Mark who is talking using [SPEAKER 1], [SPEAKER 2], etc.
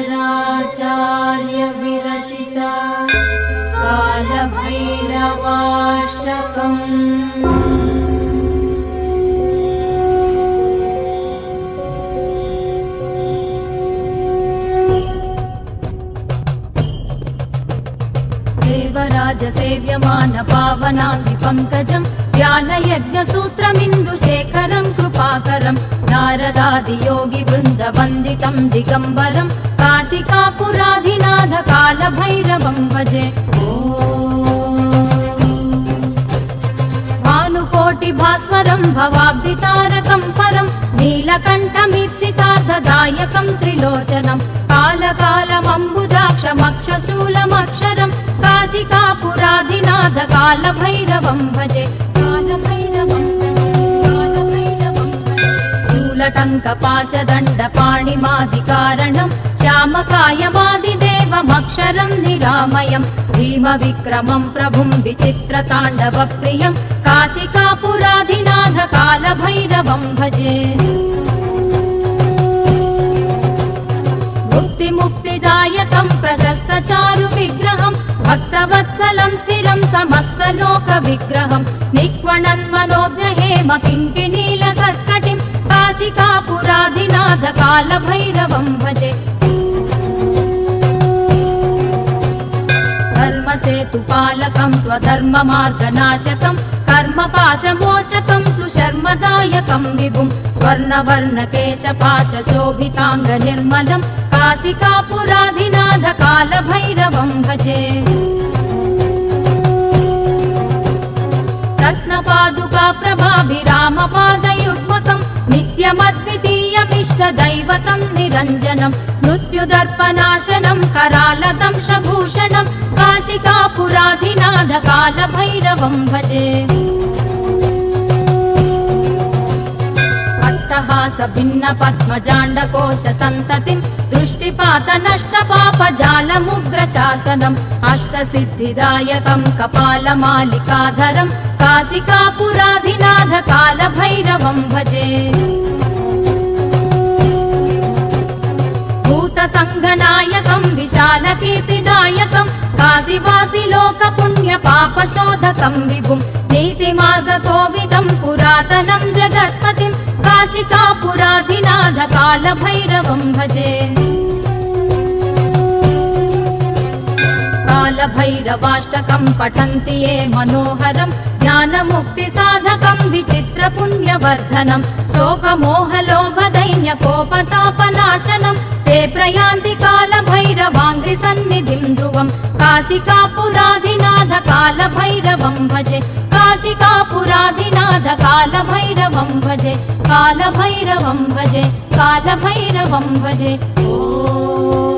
[SPEAKER 1] शङ्कराचार्यविरचिता कालभैरवाष्टकम्। देवराजसेव्यमान पावनाङ्गि पङ्कजम् व्यालयज्ञसूत्रमिन्दुशेखरम् कृपाकरम् नारदादियोगि वृन्दवन्दितम् दिगम्बरम् काशिकापुराधिनाथ कालभैरवम् भजे ॐ भानुकोटि भास्वरं भवाब्धितारकं परं नीलकण्ठमीप्सितार्थदायकं त्रिलोचनं कालकालमम्बुजाक्षमक्षशूलमक्षरं काशिकापुराधिनाथ कालभैरवं भजे कालभैरवं भजे कालभैरवं भजे शूलटङ्कपाशदण्डपाणिमादिकारणम् श्यामकायमादिदेवमक्षरम् निरामयम् भीमविक्रमम् प्रभुम् विचित्रताण्डवप्रियम् काशिकापुराधिनाथ कालभैरवम् भजे मुक्तिमुक्तिदायकम् प्रशस्तचारु विग्रहम् भक्तवत्सलम् स्थिरम् समस्तलोकविग्रहम् निक्वणन्मनोज्ञहेम किङ्किणीलसत्कटिम् काशिकापुराधिनाथ कालभैरवम् भजे పాదుకా ప్రభాభిరామ పాదయుగ్మకం నిత్యమద్వితీయమిష్ట దైవతం నిరంజనం మృత్యుదర్పనాశనం కరాలతం శభూషణం కాశికాపురాధినాథ కాలభైరవం భజే. విలాస భిన్న పద్మజాండకోశ సంతతిం దృష్టిపాత నష్ట పాప జాలముగ్ర శాసనం అష్ట సిద్ధిదాయకం కపాల మాలికాధరం కాశికాపురాధినాథ కాల భైరవం భజే సంఘనాయకం విశాలకీర్తిదాయకం కాశీవాసి లోక పుణ్య పాపశోధకం విభుం నీతిమార్గ కోవిదం పురాతనం జగత్పతిం. काशिकापुराधिनाथ कालभैरवम् भजे कालभैरवाष्टकम् पठन्ति ये मनोहरम् ज्ञानमुक्तिसाधकम् विचित्रपुण्यवर्धनम् शोकमोहलोभदैन्यकोपतापनाशनम् कालभैरवाङ्घ्रिसन्निधिम् ध्रुवम् काशिकापुराधिनाथ कालभैरवम् भजे काशिकापुराधिनाथ कालभैरवम् भजे कालभैरवम् भजे कालभैरवम् भजे ओ